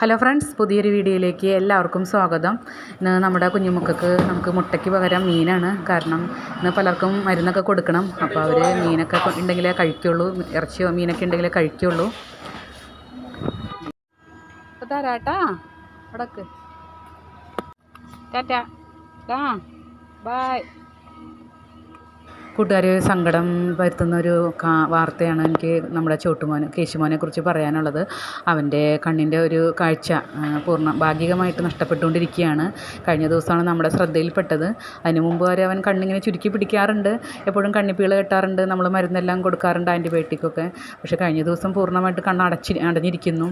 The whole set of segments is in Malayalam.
ഹലോ ഫ്രണ്ട്സ് പുതിയൊരു വീഡിയോയിലേക്ക് എല്ലാവർക്കും സ്വാഗതം. ഇന്ന് നമ്മുടെ കുഞ്ഞുമുക്കൾക്ക് നമുക്ക് മുട്ടയ്ക്ക് പകരം മീനാണ്. കാരണം ഇന്ന് പലർക്കും മരുന്നൊക്കെ കൊടുക്കണം. അപ്പോൾ അവർ മീനൊക്കെ ഉണ്ടെങ്കിലേ കഴിക്കുള്ളൂ. ഇറച്ചിയോ മീനൊക്കെ ഉണ്ടെങ്കിലേ കഴിക്കുള്ളൂ. അപ്പോൾ തരാട്ടാ ടാറ്റാ. ആ ബൈ കൂട്ടുകാർ സങ്കടം വരുത്തുന്ന ഒരു വാർത്തയാണ് എനിക്ക് നമ്മുടെ ചോട്ടുമോനെ കേശുമോനെ കുറിച്ച് പറയാനുള്ളത്. അവന്റെ കണ്ണിന്റെ ഒരു കാഴ്ച പൂർണ ഭാഗികമായിട്ട് നഷ്ടപ്പെട്ടുകൊണ്ടിരിക്കുകയാണ്. കഴിഞ്ഞ ദിവസമാണ് നമ്മുടെ ശ്രദ്ധയിൽപ്പെട്ടത്. അതിന് മുമ്പ് വരെ അവൻ കണ്ണിങ്ങനെ ചുരുക്കി പിടിക്കാറുണ്ട്. എപ്പോഴും കണ്ണിപ്പീൾ കെട്ടാറുണ്ട്. നമ്മൾ മരുന്നെല്ലാം കൊടുക്കാറുണ്ട് ആന്റിബയോട്ടിക്കൊക്കെ. പക്ഷേ കഴിഞ്ഞ ദിവസം പൂർണമായിട്ട് കണ്ണ് അടച്ചി അടഞ്ഞിരിക്കുന്നു.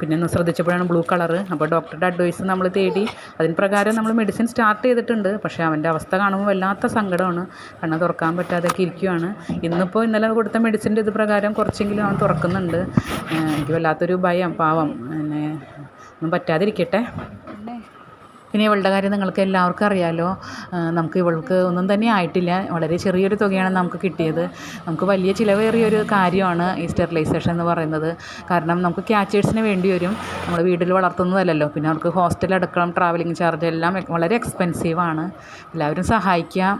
പിന്നെ ഒന്ന് ശ്രദ്ധിച്ചപ്പോഴാണ് ബ്ലൂ കളറ്. അപ്പോൾ ഡോക്ടറുടെ അഡ്വൈസ് നമ്മൾ തേടി. അതിന് പ്രകാരം നമ്മൾ മെഡിസിൻ സ്റ്റാർട്ട് ചെയ്തിട്ടുണ്ട്. പക്ഷേ അവന്റെ അവസ്ഥ കാണുമ്പോൾ വല്ലാത്ത സങ്കടമാണ്. കണ്ണ് തുറക്കാൻ പറ്റാതെയൊക്കെ ഇരിക്കുവാണ്. ഇന്നിപ്പോൾ ഇന്നലെ കൊടുത്ത മെഡിസിന്റെ ഇത് പ്രകാരം കുറച്ചെങ്കിലും അവൻ തുറക്കുന്നുണ്ട്. എനിക്ക് വല്ലാത്തൊരു ഭയം പാവം. പിന്നെ ഒന്നും പറ്റാതിരിക്കട്ടെ. പിന്നെ ഇവളുടെ കാര്യം നിങ്ങൾക്ക് എല്ലാവർക്കും അറിയാമല്ലോ നമുക്ക് ഇവൾക്ക് ഒന്നും തന്നെ ആയിട്ടില്ല. വളരെ ചെറിയൊരു തുകയാണ് നമുക്ക് കിട്ടിയത്. നമുക്ക് വലിയ ചിലവേറിയൊരു കാര്യമാണ് ഈ സ്റ്റെറിലൈസേഷൻ എന്ന് പറയുന്നത്. കാരണം നമുക്ക് ക്യാച്ചേഴ്സിന് വേണ്ടി വരും. നമ്മൾ വീട്ടിൽ വളർത്തുന്നതല്ലല്ലോ. പിന്നെ അവർക്ക് ഹോസ്റ്റലടക്കണം അടക്കം ട്രാവലിംഗ് ചാർജ് എല്ലാം വളരെ എക്സ്പെൻസീവാണ് എല്ലാവരും സഹായിക്കാം.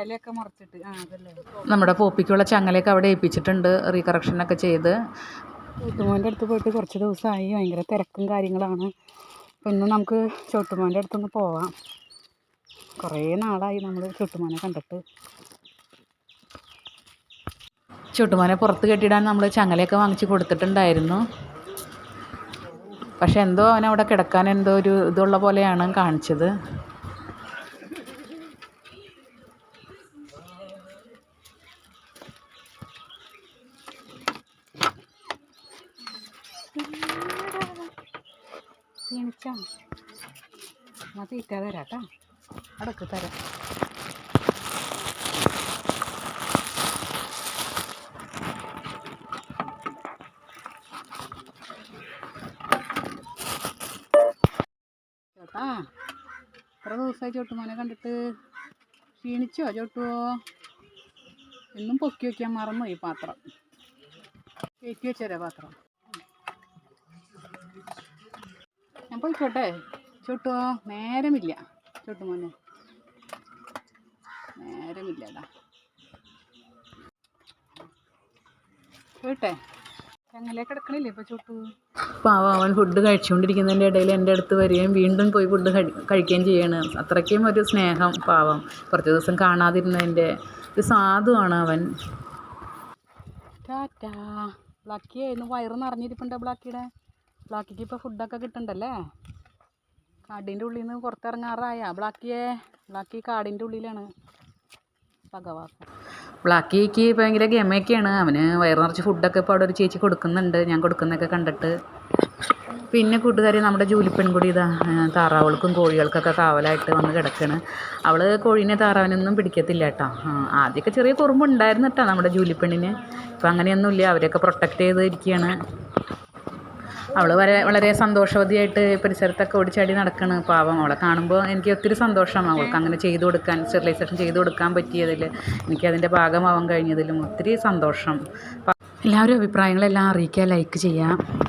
ഇലയൊക്കെ മറിച്ചിട്ട്. ആ അതല്ലേ. നമ്മുടെ പോപ്പിക്കുള്ള ചങ്ങലയൊക്കെ അവിടെ ഏൽപ്പിച്ചിട്ടുണ്ട് റീകറക്ഷനൊക്കെ ചെയ്ത്. ചോട്ടുമോന്റെ അടുത്ത് പോയിട്ട് കുറച്ച് ദിവസമായി. ഭയങ്കര തിരക്കും കാര്യങ്ങളാണ്. അപ്പം ഇന്ന് നമുക്ക് ചോട്ടുമോന്റെ അടുത്തൊന്ന് പോവാം. കുറേ നാളായി നമ്മൾ ചോട്ടുമോനെ കണ്ടിട്ട്. ചോട്ടുമോനെ പുറത്ത് കെട്ടിയിടാൻ നമ്മൾ ചങ്ങലയൊക്കെ വാങ്ങിച്ച് കൊടുത്തിട്ടുണ്ടായിരുന്നു. പക്ഷെ എന്തോ അവനവിടെ കിടക്കാൻ എന്തോ ഒരു ഇതുള്ള പോലെയാണ് കാണിച്ചത്. ക്ഷീണിച്ചാ എന്നാൽ തീറ്റ തരാം കേട്ടോ. അടക്ക് തരാം. ചേട്ടാ എത്ര ദിവസമായി ചോട്ടുമോനെ കണ്ടിട്ട് ക്ഷീണിച്ചോ ചോട്ടുവോ? എന്നും പൊക്കി വയ്ക്കാൻ മറന്നു ഈ പാത്രം. കയറ്റി വെച്ചേരാ പാത്രം. ഞാൻ പോയിക്കോട്ടെ. ചോട്ടോ നേരമില്ല. ചോട്ടുമോനെ നേരമില്ലടാ പോയിട്ടെ. ചങ്ങലേ കിടക്കണില്ലേ ഇപ്പൊ ചോട്ടു? പാവം അവൻ ഫുഡ് കഴിച്ചുകൊണ്ടിരിക്കുന്നതിന്റെ ഇടയിൽ എന്റെ അടുത്ത് വരികയും വീണ്ടും പോയി ഫുഡ് കഴിക്കുകയും ചെയ്യാണ്. അത്രയ്ക്കും ഒരു സ്നേഹം പാവം. കുറച്ച് ദിവസം കാണാതിരുന്നതിന്റെ ഒരു സാധുവാണ് അവൻ. ടാറ്റാ. ബ്ലാക്കിയെ ഇന്ന് വയറ് നിറഞ്ഞിരിപ്പുണ്ട് ബ്ലാക്കിയുടെ. ബ്ലാക്കിക്ക് ഇപ്പോൾ ഫുഡൊക്കെ കിട്ടണ്ടല്ലേ? കാടിന്റെ ഉള്ളിൽ നിന്ന് പുറത്തിറങ്ങാറായ. ബ്ലാക്കിയെ ബ്ലാക്കി കാടിന്റെ ഉള്ളിലാണ് ഭഗവാസം. ബ്ലാക്കിക്ക് ഭയങ്കര ഗമയൊക്കെയാണ്. അവന് വയറ് നിറച്ച് ഫുഡൊക്കെ ഇപ്പോൾ അവിടെ ഒരു ചേച്ചി കൊടുക്കുന്നുണ്ട്. ഞാൻ കൊടുക്കുന്നൊക്കെ കണ്ടിട്ട്. പിന്നെ കൂട്ടുകാരി നമ്മുടെ ജൂലി പെൺകുടി ഇതാ താറാവുകൾക്കും കോഴികൾക്കൊക്കെ കാവലായിട്ട് വന്ന് കിടക്കണ്. അവൾ കോഴീനെ താറാവിനൊന്നും പിടിക്കത്തില്ല കേട്ടോ. ആദ്യമൊക്കെ ചെറിയ കുറുമ്പുണ്ടായിരുന്നു കേട്ടോ നമ്മുടെ ജൂലി പെണ്ണിന്. ഇപ്പം അങ്ങനെയൊന്നുമില്ല. അവരെയൊക്കെ പ്രൊട്ടക്റ്റ് ചെയ്ത് ഇരിക്കുകയാണ്. അവൾ വളരെ വളരെ സന്തോഷവതിയായിട്ട് പരിസരത്തൊക്കെ ഓടിച്ചാടി നടക്കണ്. പാവം. അവളെ കാണുമ്പോൾ എനിക്ക് ഒത്തിരി സന്തോഷമാണ് അവൾക്ക് അങ്ങനെ ചെയ്തു കൊടുക്കാൻ സ്റ്റെറിലൈസേഷൻ ചെയ്തു കൊടുക്കാൻ പറ്റിയതിൽ എനിക്കതിന്റെ ഭാഗമാവാൻ കഴിഞ്ഞതിലും ഒത്തിരി സന്തോഷം. എല്ലാവരും അഭിപ്രായങ്ങളെല്ലാം അറിയിക്കുക ലൈക്ക് ചെയ്യുക.